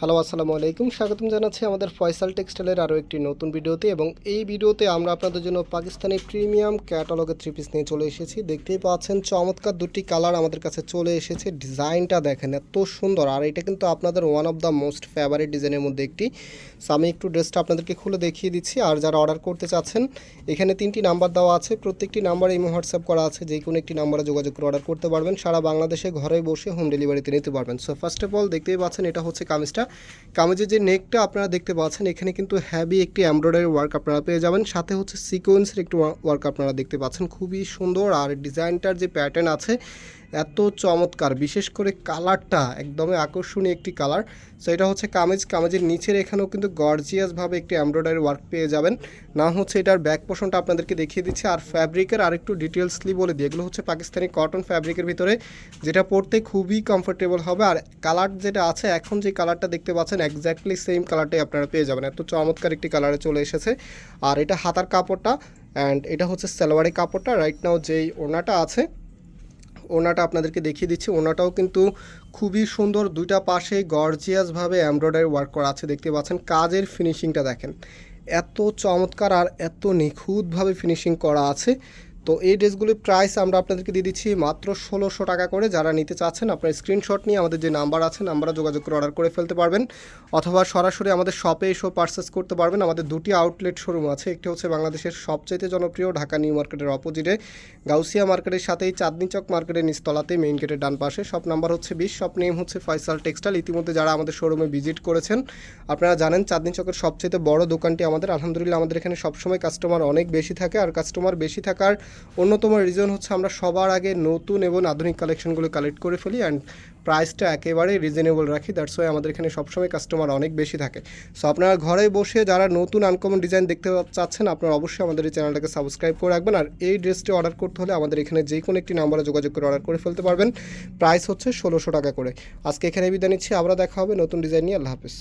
Hello আসসালামু আলাইকুম। স্বাগতম জানাচ্ছি আমাদের ফয়সাল টেক্সটাইলের আরও একটি নতুন ভিডিওতে এবং এই ভিডিওতে আমরা আপনাদের জন্য পাকিস্তানি প্রিমিয়াম ক্যাটালগের থ্রি পিস নিয়ে চলে এসেছি। দেখতেই পাচ্ছেন, চমৎকার দুটি কালার আমাদের কাছে চলে এসেছে। ডিজাইনটা দেখেন, এত সুন্দর। আর এটা কিন্তু আপনাদের one of the most favourite ডিজাইনের মধ্যে একটি। সো আমি একটু ড্রেসটা আপনাদেরকে খুলে দেখিয়ে দিচ্ছি। আর যারা অর্ডার করতে চাচ্ছেন, এখানে তিনটি নাম্বার দেওয়া আছে। প্রত্যেকটি নাম্বারে ইমো হোয়াটসঅ্যাপ করা আছে। যে কোনো একটি নাম্বারে যোগাযোগ করে অর্ডার করতে পারবেন। সারা বাংলাদেশে ঘরে বসে হোম ডেলিভারিতে নিতে পারবেন। সো ফার্স্ট অফ অল দেখতেই পাচ্ছেন, এটা হচ্ছে কামিজটা। কামিজের যে নেকটা আপনারা দেখতে পাচ্ছেন, এখানে কিন্তু হ্যাভি একটি এমব্রয়ডারি ওয়ার্ক আপনারা পেয়ে যাবেন। সাথে হচ্ছে সিকোয়েন্সের একটি ওয়ার্ক আপনারা দেখতে পাচ্ছেন। খুবই সুন্দর আর ডিজাইনটার যে প্যাটার্ন আছে এত চমৎকার, বিশেষ করে কালারটা একদমই আকর্ষণীয় একটি কালার। সো এটা হচ্ছে কামিজ, কামিজের নিচের এখানেও কিন্তু গর্জিয়াসভাবে একটি এমব্রয়ডারি ওয়ার্ক পেয়ে যাবেন। না হচ্ছে এটার ব্যাক পোর্শনটা আপনাদেরকে দেখিয়ে দিচ্ছি। আর ফ্যাব্রিকের আর একটু ডিটেলসলি বলে দিই, এগুলো হচ্ছে পাকিস্তানি কটন ফ্যাব্রিকের ভিতরে, যেটা পরতে খুবই কমফোর্টেবল হবে। আর কালার যেটা আছে, এখন যে কালারটা দেখতে পাচ্ছেন এক্স্যাক্টলি সেম কালারটাই আপনারা পেয়ে যাবেন। এত চমৎকার একটি কালারে চলে এসেছে। আর এটা হাতার কাপড়টা অ্যান্ড এটা হচ্ছে সালোয়ারি কাপড়টা। রাইট নাও যেই ওনাটা আছে ওনাটা আপনাদেরকে দেখিয়ে দিচ্ছি। ওনাটাও কিন্তু খুবই সুন্দর। দুইটা পাশে গর্জিয়াসভাবে এমব্রয়ডারি ওয়ার্ক করা আছে, দেখতে পাচ্ছেন। কাজের ফিনিশিংটা দেখেন। এত চমৎকার আর এত নিখুঁতভাবে ফিনিশিং করা আছে। তো এই ড্রেসগুলির প্রাইস আমরা আপনাদেরকে দিয়ে দিচ্ছি মাত্র ষোলোশো টাকা করে। যারা নিতে চাচ্ছেন, আপনার স্ক্রিনশট নিয়ে আমাদের যে নাম্বার আছে নাম্বারে যোগাযোগ করে অর্ডার করে ফেলতে পারবেন। অথবা সরাসরি আমাদের শপে এসেও পারচেস করতে পারবেন। আমাদের দুটি আউটলেট শোরুম আছে। একটি হচ্ছে বাংলাদেশের সবচেয়ে জনপ্রিয় ঢাকা নিউ মার্কেটের অপোজিটে গাউসিয়া মার্কেটের সাথেই চাঁদনি চক মার্কেটের নিচতলাতে মেইন গেটের ডান পাশে। শপ নাম্বার হচ্ছে বিশ শপ নেম হচ্ছে ফয়সাল টেক্সটাইল ইতিমধ্যে যারা আমাদের শোরুমে ভিজিট করেছেন, আপনারা জানেন চাঁদনি চকের সবচেয়ে বড় দোকানটি আমাদের। আলহামদুলিল্লাহ, আমাদের এখানে সবসময় কাস্টমার অনেক বেশি থাকে। আর কাস্টমার বেশি থাকার অন্যতম রিজন হচ্ছে আমরা সবার আগে নতুন এবং আধুনিক কালেকশনগুলো কালেক্ট করে ফেলি অ্যান্ড প্রাইসটা একেবারেই রিজনেবল রাখি। দ্যাটস ওয়াই আমাদের এখানে সবসময় কাস্টমার অনেক বেশি থাকে। সো আপনারা ঘরে বসে যারা নতুন আনকমন ডিজাইন দেখতে চাচ্ছেন, আপনারা অবশ্যই আমাদের এই চ্যানেলটাকে সাবস্ক্রাইব করে রাখবেন। আর এই ড্রেসটি অর্ডার করতে হলে আমাদের এখানে যে কোনো একটি নাম্বারে যোগাযোগ করে অর্ডার করে ফেলতে পারবেন। প্রাইস হচ্ছে ষোলোশো টাকা করে। আজকে এখানে বিদায় নিচ্ছি। আবার দেখা হবে নতুন ডিজাইন নিয়ে। আল্লাহ হাফিজ।